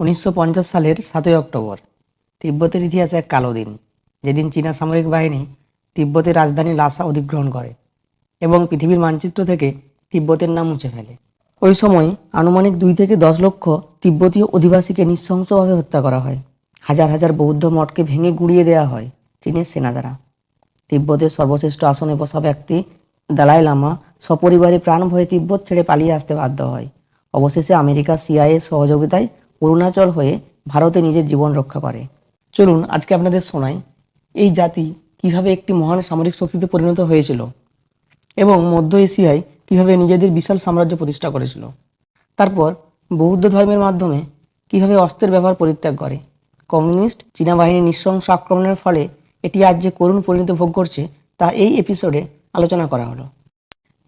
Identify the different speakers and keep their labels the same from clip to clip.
Speaker 1: উনিশশো পঞ্চাশ সালের সাতই অক্টোবর, তিব্বতের ইতিহাসে এক কালো দিন, যেদিন চীনা সামরিক বাহিনী তিব্বতের রাজধানী লাসা অধিগ্রহণ করে এবং পৃথিবীর মানচিত্র থেকে তিব্বতের নাম মুছে ফেলে। ওই সময় আনুমানিক দুই থেকে দশ লক্ষ তিব্বতীয় অধিবাসীকে নৃশংসভাবে হত্যা করা হয়। হাজার হাজার বৌদ্ধ মঠকে ভেঙে গুঁড়িয়ে দেওয়া হয় চীনের সেনা দ্বারা। তিব্বতের সর্বশ্রেষ্ঠ আসনে বসা ব্যক্তি দালাই লামা সপরিবারে প্রাণ ভয়ে তিব্বত ছেড়ে পালিয়ে আসতে বাধ্য হয়। অবশেষে আমেরিকা, সিআইএ সহযোগিতায় অরুণাচল হয়ে ভারতে নিজের জীবন রক্ষা করে। চলুন আজকে আপনাদের শোনাই, এই জাতি কীভাবে একটি মহান সামরিক শক্তিতে পরিণত হয়েছিল এবং মধ্য এশিয়ায় কীভাবে নিজেদের বিশাল সাম্রাজ্য প্রতিষ্ঠা করেছিল। তারপর বৌদ্ধ ধর্মের মাধ্যমে কীভাবে অস্ত্রের ব্যবহার পরিত্যাগ করে। কমিউনিস্ট চীনা বাহিনীর নৃশংস আক্রমণের ফলে এটি আজ যে করুণ পরিণতি ভোগ করছে, তা এই এপিসোডে আলোচনা করা হলো।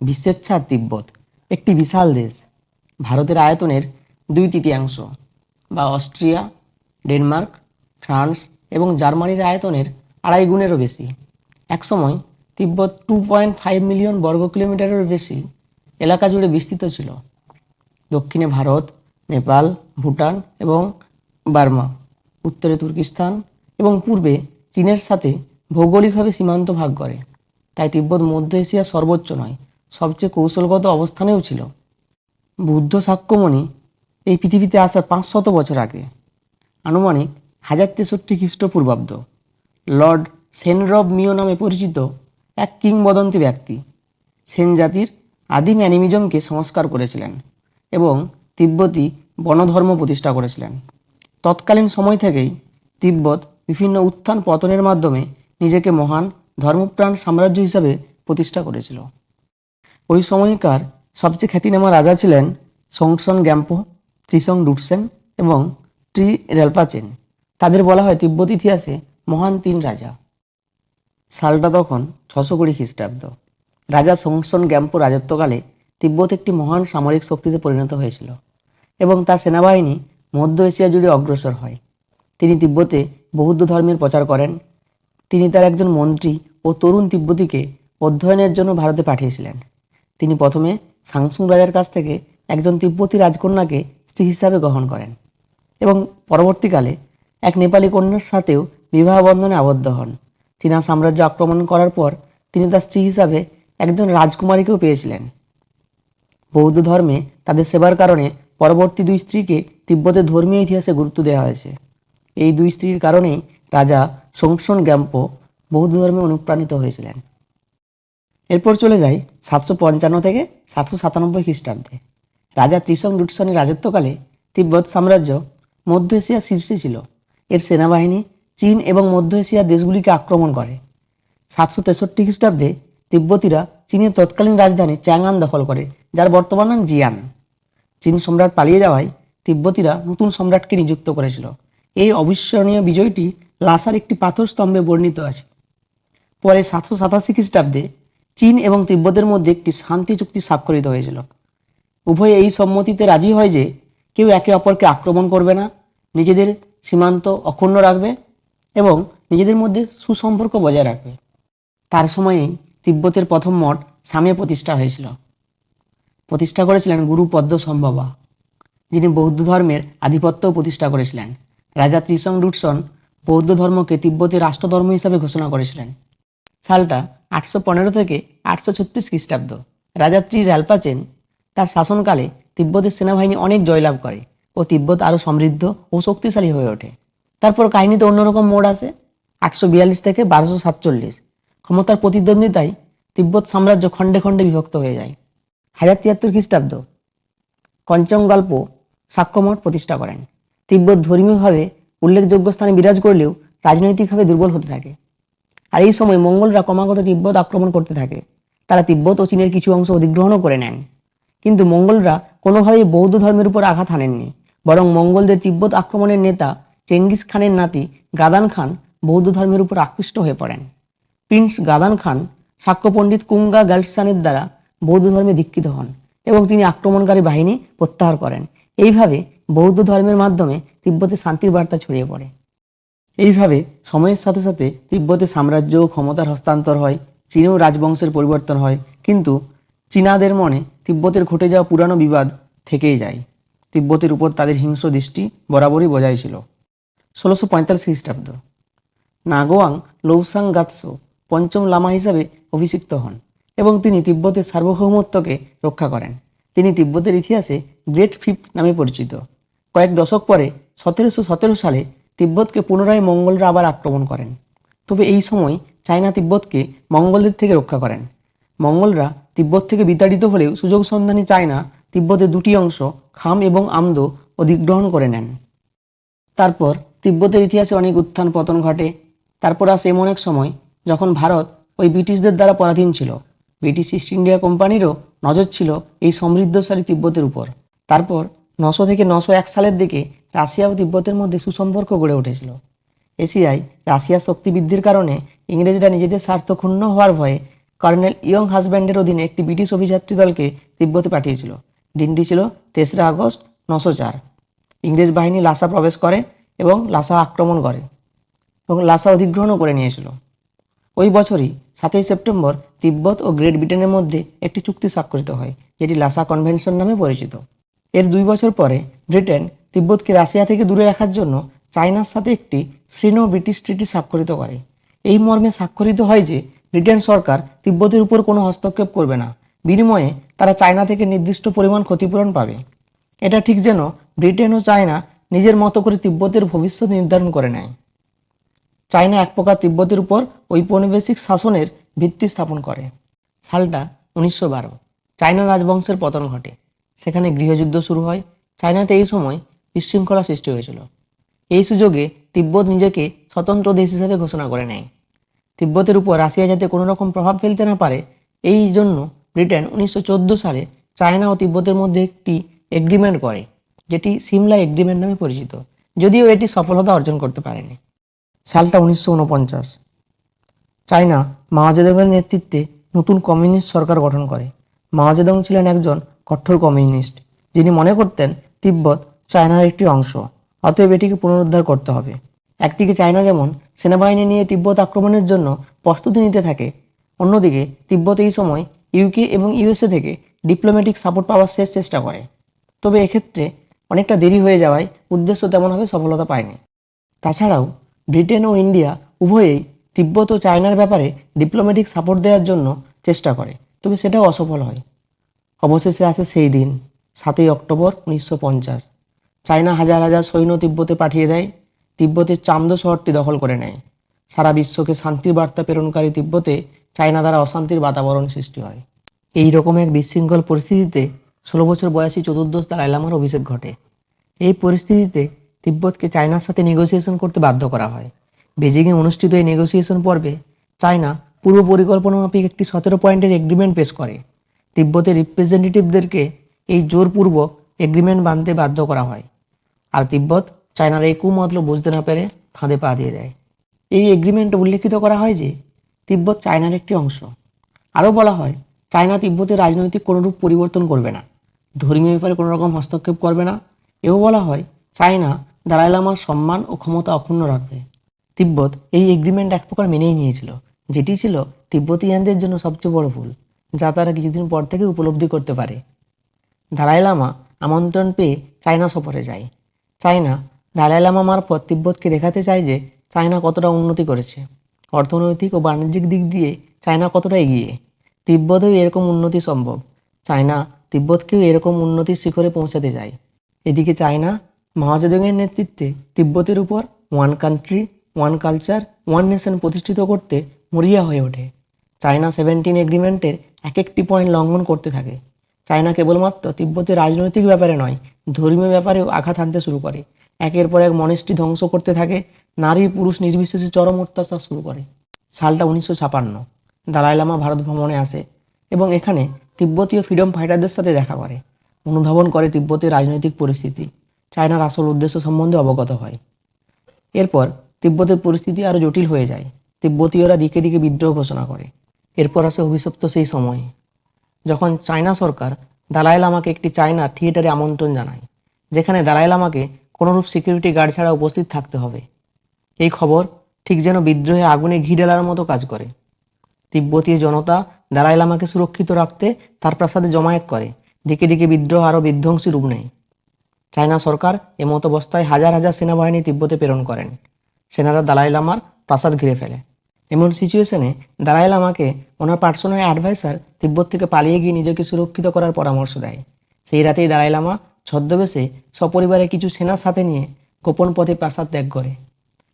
Speaker 1: বিশ্বের ছাড় তিব্বত, একটি বিশাল দেশ, ভারতের আয়তনের দুই তৃতীয়াংশ বা অস্ট্রিয়া, ডেনমার্ক, ফ্রান্স এবং জার্মানির আয়তনের আড়াই গুণেরও বেশি। একসময় Tibet two point five million বর্গ কিলোমিটারেরও বেশি এলাকা জুড়ে বিস্তৃত ছিল। দক্ষিণে ভারত, নেপাল, ভুটান এবং বার্মা, উত্তরে তুর্কিস্তান এবং পূর্বে চীনের সাথে ভৌগোলিকভাবে সীমান্ত ভাগ করে। তাই তিব্বত মধ্য এশিয়ার সর্বোচ্চ নয়, সবচেয়ে কৌশলগত অবস্থানেও ছিল। বুদ্ধ সাক্ষ্যমণি এই পৃথিবীতে আসার পাঁচশত বছর আগে। আনুমানিক হাজার তেষট্টি খ্রিস্টপূর্বাব্দ, লর্ড সেনরব মিও নামে পরিচিত এক কিংবদন্তি ব্যক্তি সেন জাতির আদিম অ্যানিমিজমকে সংস্কার করেছিলেন এবং তিব্বতী বনধর্ম প্রতিষ্ঠা করেছিলেন। তৎকালীন সময় থেকেই তিব্বত বিভিন্ন উত্থান পতনের মাধ্যমে নিজেকে মহান ধর্মপ্রাণ সাম্রাজ্য হিসাবে প্রতিষ্ঠা করেছিল। ওই সময়কার সবচেয়ে খ্যাতিনামা রাজা ছিলেন সংসন গ্যাম্পো ত্রিসং ডুটসেন এবং ট্রি রেলপাচেন তাদের বলা হয় তিব্বত ইতিহাসে মহান তিন রাজা। সালটা তখন ছশো কুড়ি খ্রিস্টাব্দ। রাজা সংসন গ্যাম্পো রাজত্বকালে তিব্বত একটি মহান সামরিক শক্তিতে পরিণত হয়েছিল এবং তার সেনাবাহিনী মধ্য এশিয়া জুড়ে অগ্রসর হয়। তিনি তিব্বতে বৌদ্ধ ধর্মের প্রচার করেন। তিনি তার একজন মন্ত্রী ও তরুণ তিব্বতীকে অধ্যয়নের জন্য ভারতে পাঠিয়েছিলেন। তিনি প্রথমে সাংসুং রাজার কাছ থেকে একজন তিব্বতী রাজকন্যাকে স্ত্রী হিসাবে গ্রহণ করেন এবং পরবর্তীকালে এক নেপালি কন্যার সাথেও বিবাহ বন্ধনে আবদ্ধ হন। চীনা সাম্রাজ্য আক্রমণ করার পর তিনি তার স্ত্রী হিসাবে একজন রাজকুমারীকেও পেয়েছিলেন। বৌদ্ধ ধর্মে তাদের সেবার কারণে পরবর্তী দুই স্ত্রীকে তিব্বতের ধর্মীয় ইতিহাসে গুরুত্ব দেওয়া হয়েছে। এই দুই স্ত্রীর কারণেই রাজা সংসন গ্যাম্পো বৌদ্ধ ধর্মে অনুপ্রাণিত হয়েছিলেন। এরপর চলে যাই সাতশো পঞ্চান্ন থেকে সাতশো সাতানব্বই খ্রিস্টাব্দে। রাজা ত্রিসং ডুটসনের রাজত্বকালে তিব্বত সাম্রাজ্য মধ্য এশিয়ার শীর্ষে ছিল। এর সেনাবাহিনী চীন এবং মধ্য এশিয়ার দেশগুলিকে আক্রমণ করে। সাতশো তেষট্টি খ্রিস্টাব্দে তিব্বতীরা চীনের তৎকালীন রাজধানী চ্যাংআন দখল করে, যার বর্তমান নাম জিয়ান। চীন সম্রাট পালিয়ে যাওয়ায় তিব্বতীরা নতুন সম্রাটকে নিযুক্ত করেছিল। এই অবিস্মরণীয় বিজয়টি লাসার একটি পাথর স্তম্ভে বর্ণিত আছে। পরে সাতশো সাতাশি খ্রিস্টাব্দে চীন এবং তিব্বতের মধ্যে একটি শান্তি চুক্তি স্বাক্ষরিত হয়েছিল। উভয়ে এই সম্মতিতে রাজি হয় যে কেউ একে অপরকে আক্রমণ করবে না, নিজেদের সীমান্ত অক্ষুণ্ণ রাখবে এবং নিজেদের মধ্যে সুসম্পর্ক বজায় রাখবে। তার সময়েই তিব্বতের প্রথম মঠ সামে প্রতিষ্ঠা হয়েছিল। প্রতিষ্ঠা করেছিলেন গুরু পদ্ম সম্ভবা যিনি বৌদ্ধ ধর্মের আধিপত্যও প্রতিষ্ঠা করেছিলেন। রাজা ত্রিসং ডুটসন বৌদ্ধ ধর্মকে তিব্বতের রাষ্ট্রধর্ম হিসাবে ঘোষণা করেছিলেন। সালটা আটশো পনেরো থেকে আটশো ছত্রিশ খ্রিস্টাব্দ। রাজা ত্রি র্যালপাচেন তার শাসনকালে তিব্বতের সেনাবাহিনী অনেক জয়লাভ করে ও তিব্বত আরও সমৃদ্ধ ও শক্তিশালী হয়ে ওঠে। তারপর কাহিনীতে অন্যরকম মোড় আসে আটশো বিয়াল্লিশ থেকে বারোশো সাতচল্লিশ। ক্ষমতার প্রতিদ্বন্দ্বিতায় তিব্বত সাম্রাজ্য খণ্ডে খণ্ডে বিভক্ত হয়ে যায়। হাজার তিয়াত্তর খ্রিস্টাব্দ। কঞ্চম গল্প সাক্ষ্যমঠ প্রতিষ্ঠা করেন। তিব্বত ধর্মীয়ভাবে উল্লেখযোগ্য স্থানে বিরাজ করলেও রাজনৈতিকভাবে দুর্বল হতে থাকে। আর এই সময় মঙ্গলরা ক্রমাগত তিব্বত আক্রমণ করতে থাকে। তারা তিব্বত ও চীনের কিছু অংশ অধিগ্রহণও করে নেন। কিন্তু মঙ্গলরা কোনোভাবেই বৌদ্ধ ধর্মের উপর আঘাত হানেননি। বরং মঙ্গলদের তিব্বত আক্রমণের নেতা চেঙ্গিস খানের নাতি গাদান খান বৌদ্ধ ধর্মের উপর আকৃষ্ট হয়ে পড়েন। প্রিন্স গাদান খান সাক্ষ্য পণ্ডিত কুঙ্গা গালসানের দ্বারা বৌদ্ধ ধর্মে দীক্ষিত হন এবং তিনি আক্রমণকারী বাহিনী প্রত্যাহার করেন। এইভাবে বৌদ্ধ ধর্মের মাধ্যমে তিব্বতে শান্তির বার্তা ছড়িয়ে পড়ে। এইভাবে সময়ের সাথে সাথে তিব্বতে সাম্রাজ্য ও ক্ষমতার হস্তান্তর হয়, চীনেও রাজবংশের পরিবর্তন হয়। কিন্তু চীনাদের মনে তিব্বতের ঘটে যাওয়া পুরানো বিবাদ থেকেই যায়। তিব্বতের উপর তাদের হিংস্র দৃষ্টি বরাবরই বজায় ছিল। ষোলোশো পঁয়তাল্লিশ খ্রিস্টাব্দ। নাগোয়াং লৌসাং গাৎসো পঞ্চম লামা হিসাবে অভিষিক্ত হন এবং তিনি তিব্বতের সার্বভৌমত্বকে রক্ষা করেন। তিনি তিব্বতের ইতিহাসে গ্রেট ফিফথ নামে পরিচিত। কয়েক দশক পরে, সতেরোশো সতেরো সালে তিব্বতকে পুনরায় মঙ্গলরা আবার আক্রমণ করেন। তবে এই সময় চায়না তিব্বতকে মঙ্গলদের থেকে রক্ষা করেন। মঙ্গলরা তিব্বত থেকে বিতাড়িত হলেও সুযোগ সন্ধানী চায়না তিব্বতের দুটি অংশ খাম এবং আমদো অধিগ্রহণ করে নেন। তারপর তিব্বতের ইতিহাসে অনেক উত্থান পতন ঘটে। তারপর আসে এমন এক সময় যখন ভারত ওই ব্রিটিশদের দ্বারা পরাধীন ছিল। ব্রিটিশ ইস্ট ইন্ডিয়া কোম্পানিরও নজর ছিল এই সমৃদ্ধশালী তিব্বতের উপর। তারপর নশো থেকে নশো এক সালের দিকে রাশিয়া ও তিব্বতের মধ্যে সুসম্পর্ক গড়ে উঠেছিল। এশিয়ায় রাশিয়ার শক্তি বৃদ্ধির কারণে ইংরেজরা নিজেদের স্বার্থ ক্ষুণ্ণ হওয়ার ভয়ে কর্নেল ইয়ং হাজব্যান্ডের অধীনে একটি ব্রিটিশ অভিযাত্রী দলকে তিব্বতে পাঠিয়েছিল। দিনটি ছিল তেসরা আগস্ট নশো চার। ইংরেজ বাহিনী লাসা প্রবেশ করে এবং লাসা আক্রমণ করে এবং লাসা অধিগ্রহণও করে নিয়েছিল। ওই বছরই সাতই সেপ্টেম্বর তিব্বত ও গ্রেট ব্রিটেনের মধ্যে একটি চুক্তি স্বাক্ষরিত হয়, যেটি লাসা কনভেনশন নামে পরিচিত। এর দুই বছর পরে ব্রিটেন তিব্বতকে রাশিয়া থেকে দূরে রাখার জন্য চায়নার সাথে একটি সিনো ব্রিটিশ ট্রিটি স্বাক্ষরিত করে। এই মর্মে স্বাক্ষরিত হয় যে ব্রিটেন সরকার তিব্বতের উপর কোনো হস্তক্ষেপ করবে না। বিনিময়ে তারা চায়না থেকে নির্দিষ্ট পরিমাণ ক্ষতিপূরণ পাবে। এটা ঠিক যেন ব্রিটেন ও চায়না নিজের মতো করে তিব্বতের ভবিষ্যৎ নির্ধারণ করে নেয়। চায়না এক প্রকার তিব্বতের উপর ঔপনিবেশিক শাসনের ভিত্তি স্থাপন করে। সালটা উনিশশো বারো। চায়না রাজবংশের পতন ঘটে। সেখানে গৃহযুদ্ধ শুরু হয়। চায়নাতে এই সময় বিশৃঙ্খলা সৃষ্টি হয়েছিল। এই সুযোগে তিব্বত নিজেকে স্বতন্ত্র দেশ হিসেবে ঘোষণা করে নেয়। তিব্বতের উপর রাশিয়া যাতে কোনো রকম প্রভাব ফেলতে না পারে, এই জন্য ব্রিটেন উনিশশো চোদ্দ সালে চায়না ও তিব্বতের মধ্যে একটি এগ্রিমেন্ট করে, যেটি সিমলা এগ্রিমেন্ট নামে পরিচিত, যদিও এটি সফলতা অর্জন করতে পারেনি। সালটা উনিশশো উনপঞ্চাশ চায়না মাওজেদংয়ের নেতৃত্বে নতুন কমিউনিস্ট সরকার গঠন করে। মাও জেদং ছিলেন একজন কঠোর কমিউনিস্ট, যিনি মনে করতেন তিব্বত চায়নার একটি অংশ, অতএব এটিকে পুনরুদ্ধার করতে হবে। একদিকে চায়না যেমন সেনাবাহিনী নিয়ে তিব্বত আক্রমণের জন্য প্রস্তুতি নিতে থাকে। অন্যদিকে, তিব্বত এই সময় ইউকে এবং ইউএসএ থেকে ডিপ্লোম্যাটিক সাপোর্ট পাওয়ার শেষ চেষ্টা করে। তবে এক্ষেত্রে অনেকটা দেরি হয়ে যাওয়ায় উদ্দেশ্য তেমনভাবে সফলতা পায়নি। তাছাড়াও, ব্রিটেন ও ইন্ডিয়া উভয়েই তিব্বত ও চায়নার ব্যাপারে ডিপ্লোম্যাটিক সাপোর্ট দেওয়ার জন্য চেষ্টা করে, তবে সেটাও অসফল হয়। অবশেষে আসে সেই দিন, সাতই অক্টোবর উনিশশো পঞ্চাশ। চায়না হাজার হাজার সৈন্য তিব্বতে পাঠিয়ে দেয়। তিব্বতের চামদো শহরটি দখল করে নেয়। সারা বিশ্বকে শান্তির বার্তা প্রেরণকারী তিব্বতে চায়না দ্বারা অশান্তির বাতাবরণ সৃষ্টি হয়। এই রকম এক বিশৃঙ্খল পরিস্থিতিতে ষোলো বছর বয়সী চতুর্দশ দালাই লামার অভিষেক ঘটে। এই পরিস্থিতিতে তিব্বতকে চায়নার সাথে নেগোসিয়েশন করতে বাধ্য করা হয়। বেজিংয়ে অনুষ্ঠিত এই নেগোসিয়েশন পর্বে চায়না পূর্ব পরিকল্পনা মাফিক একটি সতেরো পয়েন্টের এগ্রিমেন্ট পেশ করে। তিব্বতের রিপ্রেজেন্টেটিভদেরকে এই জোরপূর্বক এগ্রিমেন্ট বাঁধতে বাধ্য করা হয়। আর তিব্বত চায়নার এই কুমতলব বুঝতে না পেরে ফাঁদে পা দিয়ে দেয়। এই এগ্রিমেন্টে উল্লেখিত করা হয় যে, তিব্বত চায়নার একটি অংশ। আরও বলা হয়, চায়না তিব্বতের রাজনৈতিক কোনোরূপ পরিবর্তন করবে না। ধর্মীয় ব্যাপারে কোনো রকম হস্তক্ষেপ করবে না। এও বলা হয়, চায়না দালাই লামার সম্মান ও ক্ষমতা অক্ষুণ্ণ রাখবে। তিব্বত এই এগ্রিমেন্ট এক প্রকার মেনেই নিয়েছিল, যেটি ছিল তিব্বতীয়ানদের জন্য সবচেয়ে বড় ভুল, যা তারা কিছুদিন পর থেকে উপলব্ধি করতে পারে। দালাই লামা আমন্ত্রণ পেয়ে চায়না সফরে যায়। চায়না দালাই লামা মারফত তিব্বতকে দেখাতে চায় যে চায়না কতটা উন্নতি করেছে। অর্থনৈতিক ও বাণিজ্যিক দিক দিয়ে চায়না কতটা এগিয়ে? তিব্বতেও এরকম উন্নতি সম্ভব। চায়না তিব্বতকেও এরকম উন্নতির শিখরে পৌঁছাতে যায় এদিকে চায়না মহাজেদংয়ের নেতৃত্বে তিব্বতের উপর one country, one culture, one nation প্রতিষ্ঠিত করতে মরিয়া হয়ে ওঠে। চায়না সেভেন্টিন এগ্রিমেন্টের এক একটি পয়েন্ট লঙ্ঘন করতে থাকে। চায়না কেবলমাত্র তিব্বতের রাজনৈতিক ব্যাপারে নয়, ধর্মীয় ব্যাপারেও আঘাত হানতে শুরু করে। একের পর এক মনেস্ট্রি ধ্বংস করতে থাকে, নারী পুরুষ নির্বিশেষে চরম অত্যাচার শুরু করে। সালটা উনিশশো ছাপান্ন। দালাই লামা ভারত ভ্রমণে আসে এবং এখানে তিব্বতীয় ফ্রিডম ফাইটারদের সাথে দেখা করে। অনুধাবন করে তিব্বতের রাজনৈতিক পরিস্থিতি, চায়নার আসল উদ্দেশ্য সম্বন্ধে অবগত হয়। এরপর তিব্বতের পরিস্থিতি আরও জটিল হয়ে যায়। তিব্বতীয়রা দিকে দিকে বিদ্রোহ ঘোষণা করে। এরপর আসে অভিশপ্ত সেই সময়, যখন চায়না সরকার দালাই লামাকে একটি চায়না থিয়েটারে আমন্ত্রণ জানায়, যেখানে দালাই লামাকে কোনোরূপ সিকিউরিটি গার্ড ছাড়া উপস্থিত থাকতে হবে। এই খবর ঠিক যেন বিদ্রোহে আগুনে ঘি ঢেলার মতো কাজ করে। তিব্বতীয় জনতা দালাই লামাকে সুরক্ষিত রাখতে তার প্রাসাদে জমায়েত করে। দিকে দিকে বিদ্রোহ আরও বিধ্বংসী রূপ নেয়। চায়না সরকার এমত অবস্থায় হাজার হাজার সেনাবাহিনী তিব্বতে প্রেরণ করেন। সেনারা দালাই লামার প্রাসাদ ঘিরে ফেলে। এমন সিচুয়েশনে দালাই লামাকে ওনার পার্সোনাল অ্যাডভাইসার তিব্বত থেকে পালিয়ে গিয়ে নিজেকে সুরক্ষিত করার পরামর্শ দেয়। সেই রাতেই দালাই লামা ছদ্মবেশে সপরিবারে কিছু সেনার সাথে নিয়ে গোপন পথে প্রাসাদ ত্যাগ করে।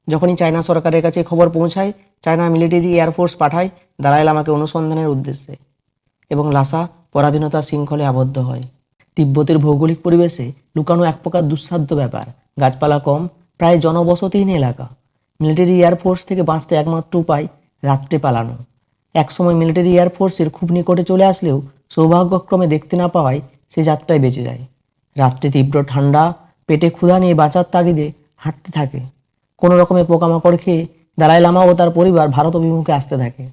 Speaker 1: যখনই চায়না সরকারের কাছে খবর পৌঁছায়, চায়না মিলিটারি এয়ারফোর্স পাঠায় দালাই লামাকে অনুসন্ধানের উদ্দেশ্যে এবং লাসা পরাধীনতার শৃঙ্খলে আবদ্ধ হয়। তিব্বতের ভৌগোলিক পরিবেশে লুকানো এক প্রকার দুঃসাধ্য ব্যাপার। গাছপালা কম, প্রায় জনবসতিহীন এলাকা। মিলিটারি এয়ারফোর্স থেকে বাঁচতে একমাত্র উপায় রাত্রে পালানো। একসময় মিলিটারি এয়ারফোর্সের খুব নিকটে চলে আসলেও সৌভাগ্যক্রমে দেখতে না পাওয়ায় সে যাত্রায় বেঁচে যায়। রাত্রে তীব্র ঠান্ডা, পেটে ক্ষুধা নিয়ে বাঁচার তাগিদে হাঁটতে থাকে। কোনো রকমে পোকামাকড় খেয়ে দালাই লামা ও তার পরিবার ভারত অভিমুখে আসতে থাকে।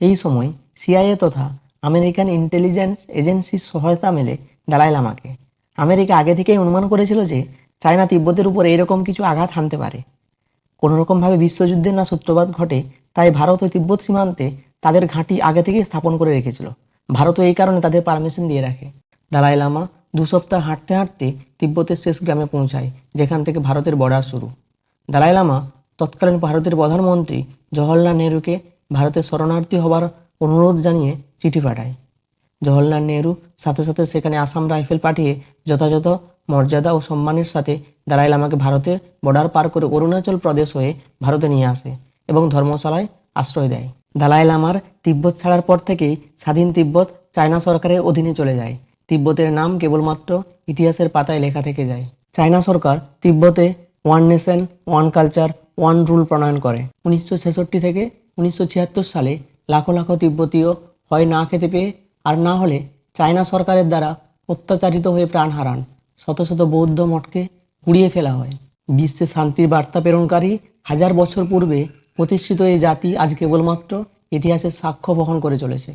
Speaker 1: এই সময় সিআইএ তথা আমেরিকান ইন্টেলিজেন্স এজেন্সির সহায়তা মেলে দালাই লামাকে। আমেরিকা আগে থেকেই অনুমান করেছিল যে চায়না তিব্বতের উপর এইরকম কিছু আঘাত হানতে পারে। কোনোরকমভাবে বিশ্বযুদ্ধের না সূত্রপাত ঘটে, তাই ভারত ও তিব্বত সীমান্তে তাদের ঘাঁটি আগে থেকেই স্থাপন করে রেখেছিল। ভারতও এই কারণে তাদের পারমিশন দিয়ে রাখে। দালাই লামা দু সপ্তাহ হাঁটতে হাঁটতে তিব্বতের শেষ গ্রামে পৌঁছায়, যেখান থেকে ভারতের বর্ডার শুরু। দালাই লামা, তৎকালীন ভারতের প্রধানমন্ত্রী জওহরলাল নেহরুকে ভারতের শরণার্থী হবার অনুরোধ জানিয়ে চিঠি পাঠায়। জওহরলাল নেহরু সাথে সাথে সেখানে আসাম রাইফেল পাঠিয়ে যথাযথ মর্যাদা ও সম্মানের সাথে দালাই লামাকে ভারতের বর্ডার পার করে অরুণাচল প্রদেশ হয়ে ভারতে নিয়ে আসে এবং ধর্মশালায় আশ্রয় দেয়। দালাই লামার তিব্বত ছাড়ার পর থেকেই স্বাধীন তিব্বত চায়না সরকারের অধীনে চলে যায়। তিব্বতের নাম কেবলমাত্র ইতিহাসের পাতায় লেখা থেকে যায়। চায়না সরকার তিব্বতে one nation, one culture, one rule প্রণয়ন করে। উনিশশো ছেষট্টি থেকে উনিশশো ছিয়াত্তর সালে লাখো লাখো তিব্বতীয় হয় না খেতে পেয়ে আর না হলে চায়না সরকারের দ্বারা অত্যাচারিত হয়ে প্রাণ হারান। শত শত বৌদ্ধ মঠকে পুড়িয়ে ফেলা হয়। বিশ্বে শান্তির বার্তা প্রেরণকারী হাজার বছর পূর্বে প্রতিষ্ঠিত এই জাতি আজ কেবলমাত্র ইতিহাসের সাক্ষ্য বহন করে চলেছে।